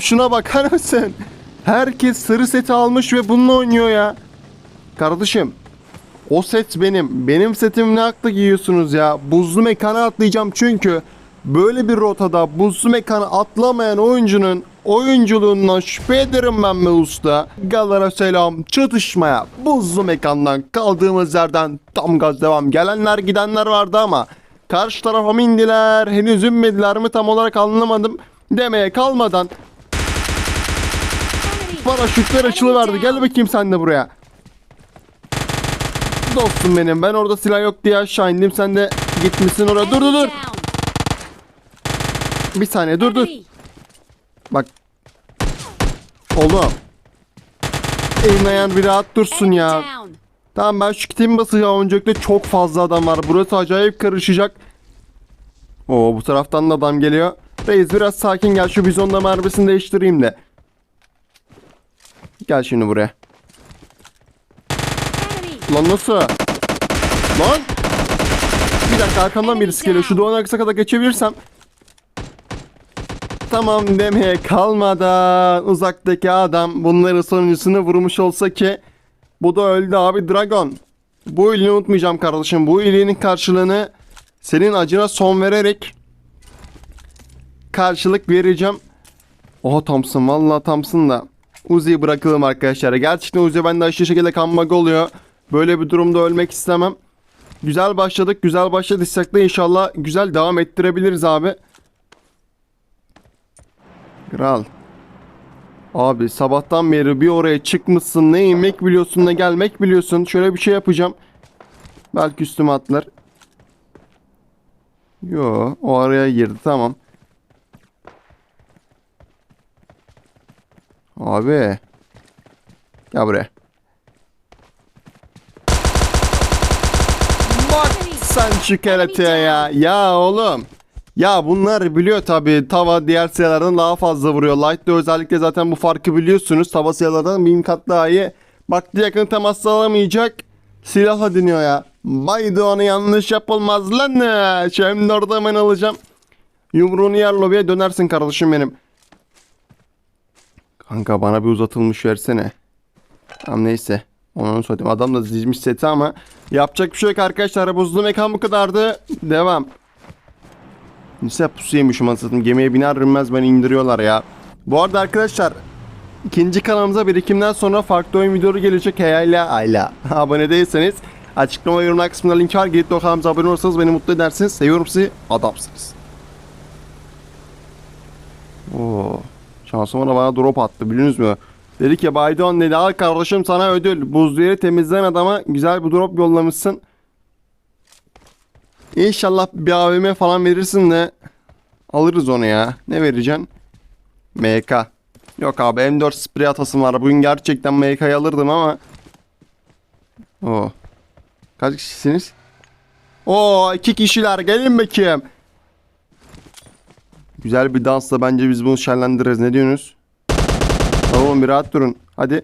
Şuna bakar mısın? Herkes sarı seti almış ve bununla oynuyor ya. Kardeşim o set benim. Benim setim ne akla giyiyorsunuz ya? Buzlu mekana atlayacağım çünkü böyle bir rotada buzlu mekana atlamayan oyuncunun oyunculuğundan şüphe ederim ben be usta. Galara selam çatışmaya buzlu mekandan kaldığımız yerden tam gaz devam. Gelenler gidenler vardı ama karşı tarafa mı indiler henüz inmediler mi tam olarak anlamadım. Demeye kalmadan paraşütler açılıverdi. Gel bakayım sen de buraya. Dostum benim ben orada silah yok diye aşağı indim sen de gitmişsin oraya. Dur dur dur. Bir saniye dur dur. Bak. Oğlum. Eğmeyen bir rahat dursun ya. Tamam ben şu kitimi basacağım. Öncelikle çok fazla adam var. Burası acayip karışacak. Oo bu taraftan da adam geliyor. Reis biraz sakin gel şu bizonla mermisini değiştireyim de. Gel şimdi buraya. Lan nasıl? Lan! Bir dakika arkamdan birisi geliyor. Şu duvarın arkasına kadar geçebilirsem. Tamam demeye kalmadan uzaktaki adam bunların sonuncusunu vurmuş olsa ki bu da öldü abi Dragon. Bu iyiliğini unutmayacağım kardeşim. Bu iyiliğinin karşılığını senin acına son vererek karşılık vereceğim. Oha Thompson vallahi Thompson da. Uzi'yi bırakalım arkadaşlar. Gerçekten Uzi bende aşırı şekilde kanmak oluyor. Böyle bir durumda ölmek istemem. Güzel başladık. Güzel başladıysak da inşallah güzel devam ettirebiliriz abi. Kral. Abi sabahtan beri bir oraya çıkmışsın. Ne yemek biliyorsun ne gelmek biliyorsun. Şöyle bir şey yapacağım. Belki üstüme atlar. Yo o araya girdi tamam. Abi. Gel buraya. Bak sen şu kerateye ya. Ya oğlum. Ya bunlar biliyor tabi tava diğer silahlardan daha fazla vuruyor. Light'ta özellikle zaten bu farkı biliyorsunuz. Tava silahlardan bin kat daha iyi. Baktı yakın temas sağlamayacak. Silahla deniyor ya. Baydı onu yanlış yapılmaz lan. Şimdi orada hemen alacağım. Yumruğunu yer lobiye dönersin kardeşim benim. Kanka bana bir uzatılmış versene. Tamam neyse. Onu söyleyeyim. Adam da dizmiş seti ama yapacak bir şey yok arkadaşlar. Buzlu mekan bu kadardı. Devam. Neyse pusu yemişim anasını Gemiye biner binmez beni indiriyorlar ya. Bu arada arkadaşlar ikinci kanalımıza birikimden sonra farklı oyun videoları gelecek. Heyala ayla. Abone değilseniz açıklama yorumlar kısmında link var. De o kanalımıza abone olursanız beni mutlu edersiniz. Seviyorum sizi. Adamsınız. Oo. Şansıma da bana drop attı biliyorsunuz mu? Dedi ki Baydon dedi al kardeşim sana ödül. Buzlu yeri temizleyen adama güzel bir drop yollamışsın. İnşallah bir AVM falan verirsin de alırız onu ya. Ne vereceksin? MK. Yok abi M4 sprey atasım var. Bugün gerçekten MK'yı alırdım ama. Oo. Kaç kişisiniz? Oo iki kişiler gelin bakayım. Güzel bir dansla bence biz bunu şenlendiririz. Ne diyorsunuz? Oğlum bir rahat durun. Hadi.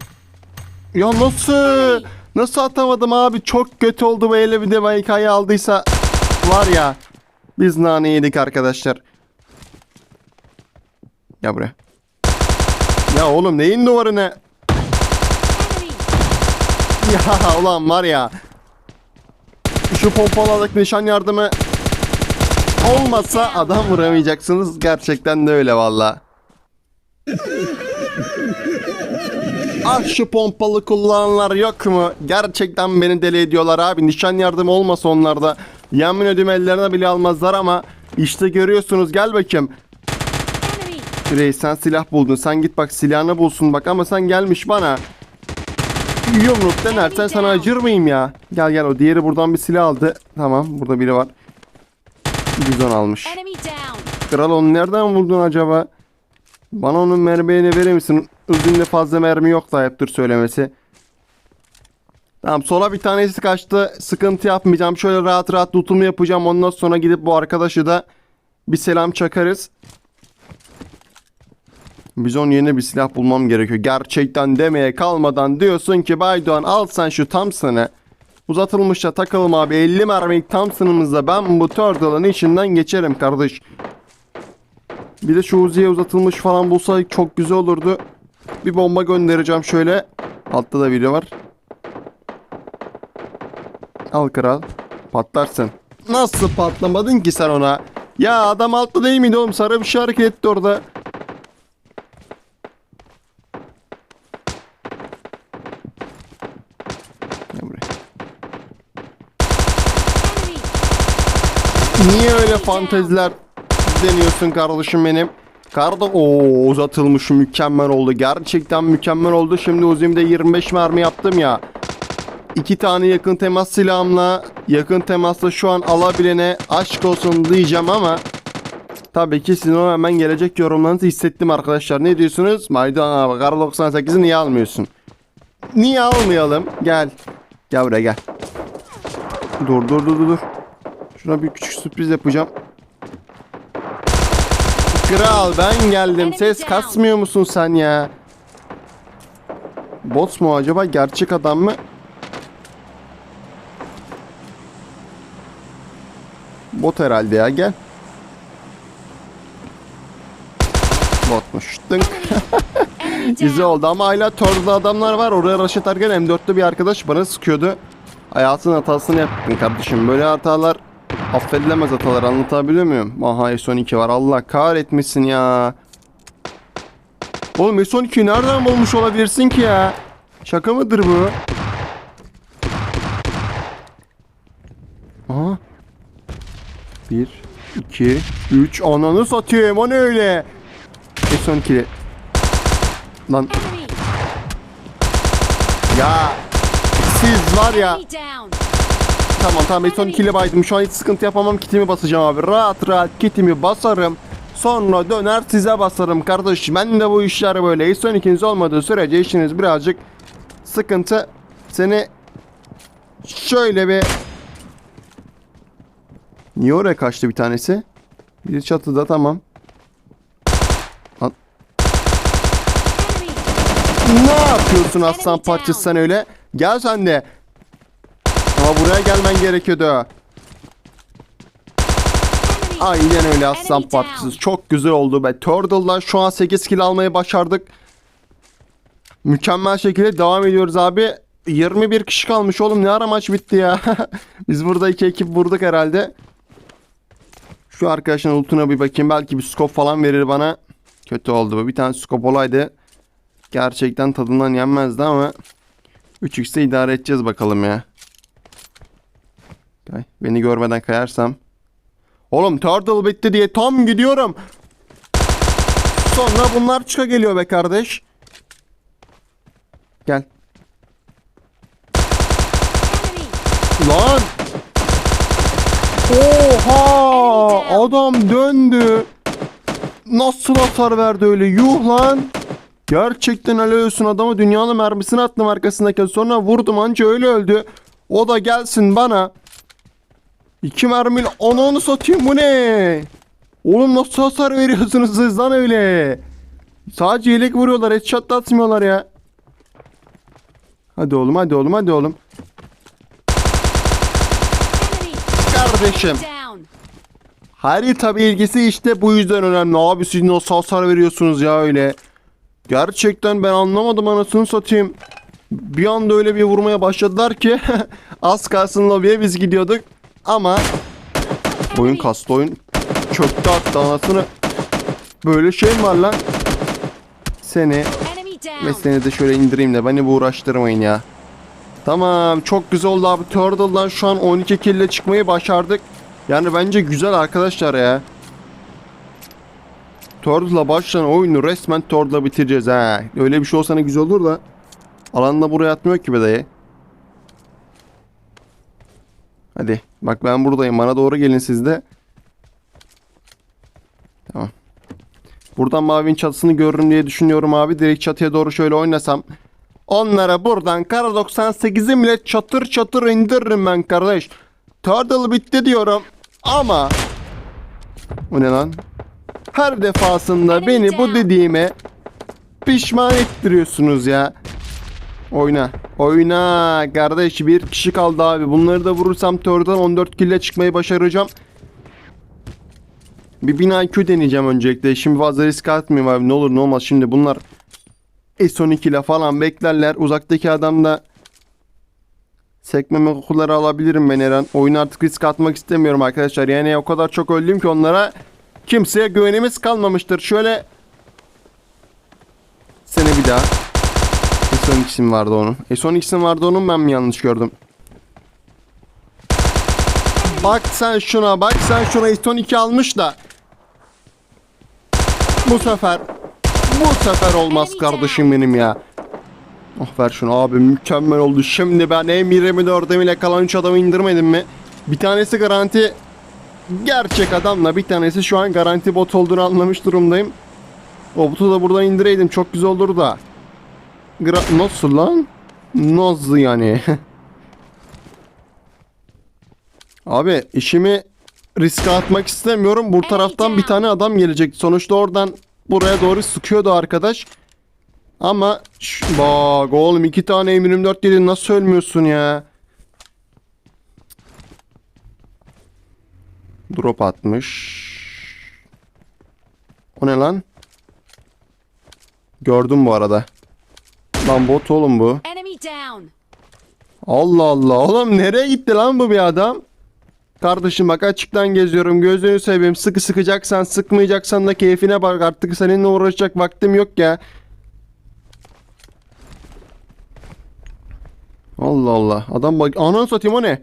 Ya nasıl? Nasıl atamadım abi? Çok kötü oldu bu ele bir de MK'yı aldıysa. Var ya. Biz nane yedik arkadaşlar. Gel buraya. Ya oğlum neyin duvarı ne? Ya ulan var ya. Şu pompalardaki nişan yardımı olmasa adam vuramayacaksınız. Gerçekten de öyle valla. ah şu pompalı kullananlar yok mu? Gerçekten beni deli ediyorlar abi. Nişan yardımı olmasa onlarda. Yemin ediyorum ellerine bile almazlar ama işte görüyorsunuz gel bakayım. Reis sen silah buldun. Sen git bak silahını bulsun bak ama sen gelmiş bana. Yumruk denersen sana acır mıyım ya? Gel gel o diğeri buradan bir silah aldı. Tamam burada biri var. Bizon almış. Kral onu nereden buldun acaba? Bana onun mermiğini verir misin? Üzümde fazla mermi yok da ayıptır söylemesi. Tamam sola bir tanesi kaçtı. Sıkıntı yapmayacağım. Şöyle rahat rahat lootumu yapacağım. Ondan sonra gidip bu arkadaşı da bir selam çakarız. Bizon yeni bir silah bulmam gerekiyor. Gerçekten demeye kalmadan diyorsun ki Baydoğan al sen şu Thompson'ı. Uzatılmışta takalım abi 50 mermilik Thompson'ımızla ben bu Turtle'ın içinden geçerim kardeş. Bir de şu Uzi'ye uzatılmış falan bulsaydık çok güzel olurdu. Bir bomba göndereceğim şöyle. Altta da biri var. Al kral. Patlarsın. Nasıl patlamadın ki sen ona? Ya adam altta değil miydi oğlum? Sarı bir şey hareket etti orada. Gel buraya. Niye öyle fanteziler deniyorsun kardeşim benim? Karda o uzatılmış mükemmel oldu. Gerçekten mükemmel oldu. Şimdi Uzi'mde 25 mermi yaptım ya. İki tane yakın temas silahımla yakın temasla şu an alabilene aşk olsun diyeceğim ama tabii ki sizin o hemen gelecek yorumlarınızı hissettim arkadaşlar. Ne diyorsunuz? Maydan abi Kar 98'i niye almıyorsun? Niye almayalım? Gel. Gel buraya gel. Dur dur dur dur. Şuna bir küçük sürpriz yapacağım. Kral ben geldim. Ses kasmıyor musun sen ya? Bot mu acaba? Gerçek adam mı? Bot herhalde ya gel. Botmuş. Dınk. Güzel oldu ama hala torda adamlar var. Oraya rush atarken M4'lü bir arkadaş bana sıkıyordu. Hayatın hatasını yaptın kardeşim. Böyle hatalar affedilemez hatalar anlatabiliyor muyum? Aha S12 var. Allah kahretmesin ya. Oğlum S12'yi nereden bulmuş olabilirsin ki ya? Şaka mıdır bu? Aha. 1, 2, 3. Ananı satayım. O ne öyle? S12. Lan ya siz var ya tamam tamam S12 ile baydım. Şu an hiç sıkıntı yapamam. Kitimi basacağım abi. Rahat rahat kitimi basarım. Sonra döner size basarım kardeş ben de bu işler böyle. S12'niz olmadığı sürece işiniz birazcık sıkıntı. Seni şöyle bir niye oraya kaçtı bir tanesi? Bir çatıda tamam. Ne yapıyorsun aslan parçası sen öyle? Gel sen de. Ama buraya gelmen gerekiyordu. Aynen öyle aslan parçası. Çok güzel oldu be. Turtle'dan şu an 8 kill almayı başardık. Mükemmel şekilde devam ediyoruz abi. 21 kişi kalmış oğlum. Ne ara maç bitti ya. Biz burada iki ekip vurduk herhalde. Şu arkadaşın ultuna bir bakayım. Belki bir scope falan verir bana. Kötü oldu bu. Bir tane scope olaydı gerçekten tadından yenmezdi ama 3x'e idare edeceğiz bakalım ya. Ay, Beni görmeden kayarsam. Oğlum turtle bitti diye tam gidiyorum. Sonra bunlar çıka geliyor be kardeş. Gel. Lan. Oha! Adam döndü. Nasıl hasar verdi öyle? Yuh lan. Gerçekten helal olsun adama dünyanın mermisini attım arkasındayken sonra vurdum anca öyle öldü. O da gelsin bana. İki mermiyle ananı satayım bu ne? Oğlum nasıl hasar veriyorsunuz siz lan öyle? Sadece yelek vuruyorlar headshot da ya. Hadi oğlum hadi oğlum hadi oğlum. Kardeşim. Harita bilgisi işte bu yüzden önemli. Abi siz nasıl hasar veriyorsunuz ya öyle. Gerçekten ben anlamadım anasını satayım. Bir anda öyle bir vurmaya başladılar ki az kalsın lobiye biz gidiyorduk. Ama oyun kastı oyun çöktü attı anasını. Böyle şey mi var lan? Seni ve seni de şöyle indireyim de beni bu uğraştırmayın ya. Tamam çok güzel oldu abi. Turtle'dan şu an 12 kill ile çıkmayı başardık. Yani bence güzel arkadaşlar ya. Turtle'la başlayan oyunu resmen Turtle'la bitireceğiz ha. Öyle bir şey olsa ne güzel olur da. Alanda buraya atmıyor ki be dayı. Hadi bak ben buradayım bana doğru gelin siz de. Tamam. Buradan mavinin çatısını görürüm diye düşünüyorum abi. Direkt çatıya doğru şöyle oynasam. Onlara buradan kara 98'i bile çatır çatır indiririm ben kardeş. Turtle bitti diyorum. Ama... Bu ne lan? Her defasında beni bu dediğime pişman ettiriyorsunuz ya. Oyna. Oyna kardeş bir kişi kaldı abi. Bunları da vurursam törden 14 kille çıkmayı başaracağım. Bir bina IQ deneyeceğim öncelikle. Şimdi fazla risk atmayayım abi. Ne olur ne olmaz. Şimdi bunlar S12 ile falan beklerler. Uzaktaki adam da sekmeme kokuları alabilirim ben her an. Oyunu artık risk atmak istemiyorum arkadaşlar. Yani o kadar çok öldüm ki onlara kimseye güvenimiz kalmamıştır. Şöyle sene bir daha. S12'sim vardı onun. S12'sim vardı onun ben mi yanlış gördüm? Bak sen şuna bak sen şuna S12 almış da. Bu sefer bu sefer olmaz kardeşim benim ya. Oh ver şunu abi mükemmel oldu. Şimdi ben M24'e bile kalan 3 adamı indirmedim mi? Bir tanesi garanti gerçek adamla bir tanesi şu an garanti bot olduğunu anlamış durumdayım. O botu da buradan indireydim çok güzel olur da. Gra nasıl lan? Nasıl yani? Abi işimi riske atmak istemiyorum. Bu taraftan bir tane adam gelecek. Sonuçta oradan buraya doğru sıkıyordu arkadaş. Ama bak oğlum iki tane M24 yedin nasıl ölmüyorsun ya? Drop atmış. O ne lan? Gördüm bu arada. Lan bot oğlum bu. Allah Allah. Oğlum nereye gitti lan bu bir adam? Kardeşim bak açıktan geziyorum. Gözünü seveyim. Sıkı sıkacaksan sıkmayacaksan da keyfine bak. Artık seninle uğraşacak vaktim yok ya. Allah Allah. Adam bak. Anan satayım o ne?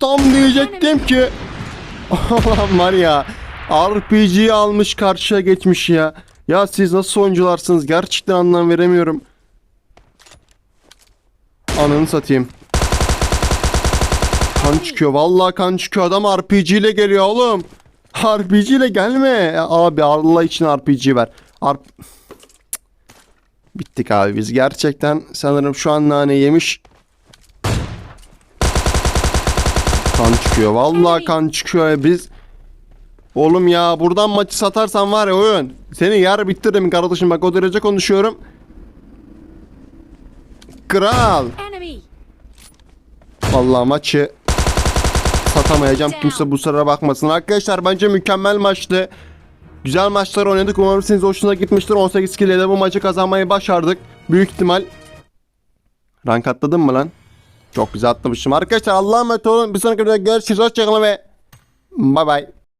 Tam diyecektim ki. Ulan var ya. RPG'yi almış karşıya geçmiş ya. Ya siz nasıl oyuncularsınız? Gerçekten anlam veremiyorum. Ananı satayım. Kan çıkıyor. Vallahi kan çıkıyor. Adam RPG ile geliyor oğlum. RPG ile gelme. Abi Allah için RPG ver. Ar Bittik abi biz. Gerçekten sanırım şu an nane yemiş. Kan çıkıyor. Vallahi kan çıkıyor. ya. Biz Oğlum ya buradan maçı satarsan var ya oyun. Seni yer bittiririm kardeşim. Bak o derece konuşuyorum. Kral. Vallahi maçı satamayacağım. Kimse bu sıra bakmasın. Arkadaşlar bence mükemmel maçtı. Güzel maçlar oynadık. Umarım sizin hoşuna gitmiştir. 18 kill ile bu maçı kazanmayı başardık. Büyük ihtimal. Rank atladın mı lan? Çok güzel atlamışım. Arkadaşlar Allah'a emanet olun. Bir sonraki videoda görüşürüz. Hoşçakalın ve bay bay.